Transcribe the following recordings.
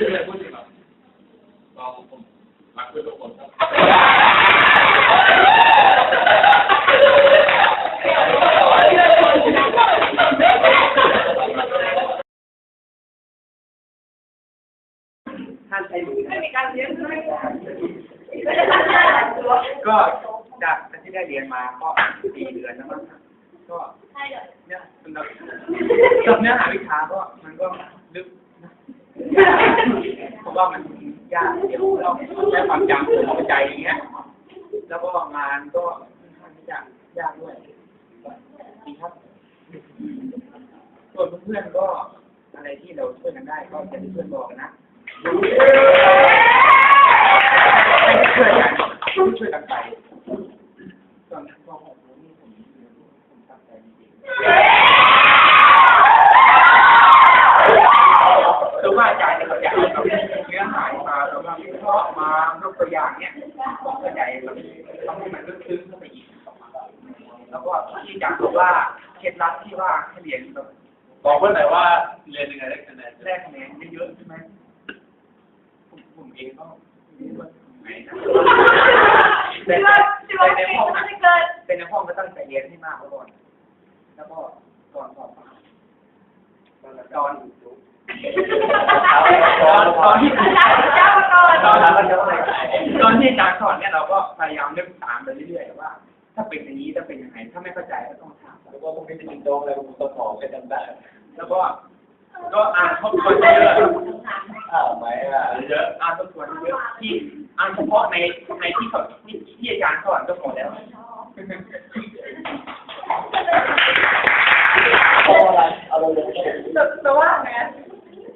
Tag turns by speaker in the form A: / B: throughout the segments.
A: ไม่มีอะไรพูด
B: จริงการเรียนเลยก็จากที่ได้เรียนมาก็สี่เดือนนะมั้งก็
C: ใช่เย
B: เนี่ยสำหรับเนื้อหาวิชาก็มันก็ ว่ามันยากเดี๋ยวเราใช้ความจำเข้าใจอย่างเงี้ย แล้วก็งานก็ค่อนข้างยากยากด้วยดีครับส่วนเพื่อนๆก็อะไรที่เราช่วยกันได้ก็จะเพื่อนบอกนะให้ช่วยกันช่วยกันไปตอนนั้นก็โอ้โหนี่ผมผมตั้งใจจริงๆคือว่าอาจารย์เราอยากเอาเนื้อหามาเรามาวิเคราะห์มายกตัวอย่างเนี่ยผมเข้าใจเรา ทำให้มันลึกซึ้งเข้าไปอีกแล้วก็ที่อาจารย์บอกว่าเคล็ดลับที่ว่าให้เรียนแบบ
D: บอกเพื่อนหน่อยว่าเรียนยังไงได้คะแนน
B: แรกคะแนนเยอะๆใช่ไหมผมผมเองก็ไม่รู้ว่าไงนะแต่
C: ที่ว่าที่ว่า
B: ใน
C: ไม่
B: ห้องนะ
C: เกิน
B: เป็นในห้องก็ตั้งใจเรียนให้มากไว้ก่อน แล้วก็ก่อนสอบตอนตอนตอนที่
C: อาจารย์เจ้ามาก่อน
B: ตอนตอนที่อาจารย์สอนเนี่ยเราก็พยายามนึกตามไปเรื่อยๆว่า ถ้าเป็นอย่างนี้จะเป็นยังไงถ้าไม่เข้าใจก็ต้องถาม
D: แล้วก็พวกนี้เป็นโดงอะไรพวกสมองก็จำได้
B: แล้วก็ก็อ่านทบทวนเยอะ
D: อ้าวไหมอะ
B: เยอะอ่านทบทวนเยอะที่อ่านเฉพาะในในที่เขาที่ที่อาจารย์สอนก็พอแล้ว
D: พราะอะไรอาลงเลย
C: แต่ว่าไง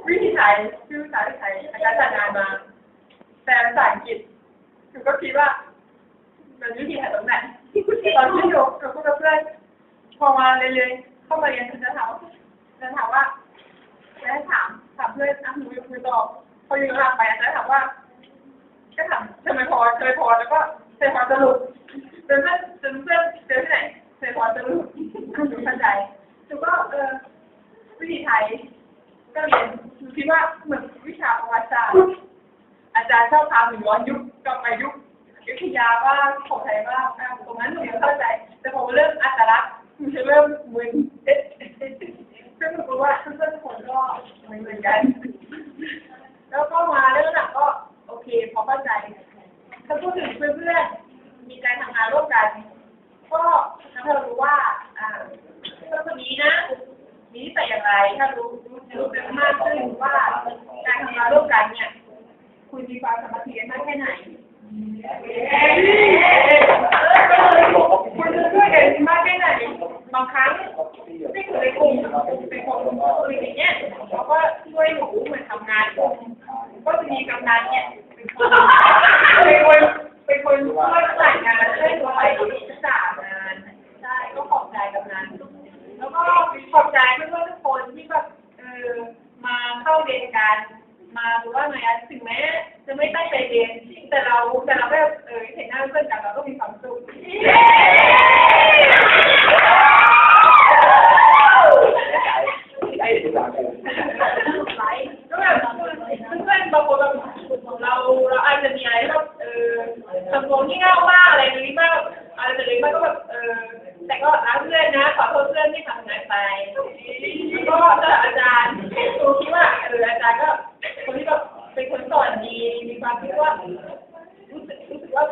C: วิธีไทยคือภาษาไทยอาจารย์จัดงานมา แต่ภาษาอังกฤษคือก็คิดว่า มันวิธีไทยตรงไหนตอนที่อยู่กับเพื่อนพอมาเรื่อยๆเข้ามาเรียนจะถามจะถามว่าจะถามถามเพื่อนอะหนูคุยตอบพออยู่หลังไปจะถามว่าก็ถามทำไมพอเคยพอแล้วก็เคยพอสรุปจนเพื่อนจนเพื่อนเจอที่ไหนเคยพอสรุปถึงเข้าใจถือว่าเออวิธีไทยก็เรียนคิดว่าเหมือนวิชาประวัติศาสตร์ อาจารย์ชอบทำหนึ่งย้อนยุคกลับมายุควิทยาบ้างของไทยบ้างตรงนั้นหนูยังเข้าใจ แต่พอเริ่มอัตลักษณ์หนูจะเริ่มมึนเอ๊ะซึ่งหนูรู้ว่าเพื่อนๆทุกคนก็เหมือนกัน แล้วก็มาเรื่องหนักก็โอเคพอเข้าใจถ้าพูดถึงเพื่อนๆมีการทำงานร่วมกัน ก็ทำให้เรารู้ว่าเพื่อนคนนี้นะ มีนิสัยอย่างไร ถ้ารู้รู้รู้กันมากขึ้นว่าการทำงานร่วมกันเนี่ย คุณมีความสามัคคีกันมากแค่ ไหนคุณช่วยกันมากแค่ไหนบางครั้งที่อยู่ในกลุ่มเป็นคนคุยอย่างเงี้ยเขาก็ช่วยหนูเหมือนทำงานก็จะมีกำนันเนี่ยเป็นคนเป็นคนเป็นคนช่วยจ่ายงานช่วยตัวไปจ่ายงานใช่ก็ขอบใจกำนันแล้วก็ขอบใจเพื่อนๆทุกคนที่แบบเออมาเข้าเรียนกันมาดูว่าไงอะถึงแม้ จะไม่ตั้งใจเรียนแต่เราแต่เราก็เออเห็นหน้าเพื่อนกันเราก็มีความสุขไลฟ์ก็แบบเพื่อนบางคนแบบเราเราอาจจะมีอะไรแบบเออสมองที่เง่ามากอะไรนี้มากอะไรแต่เล็กมากก็แบบเออแต่ก็รักเพื่อนนะขอโทษเพื่อนที่ทำงานไปก็อาจารย์ครูคิดว่าเอออาจารย์ก็คนที่แบบเป็นคนสอนดีมี ควา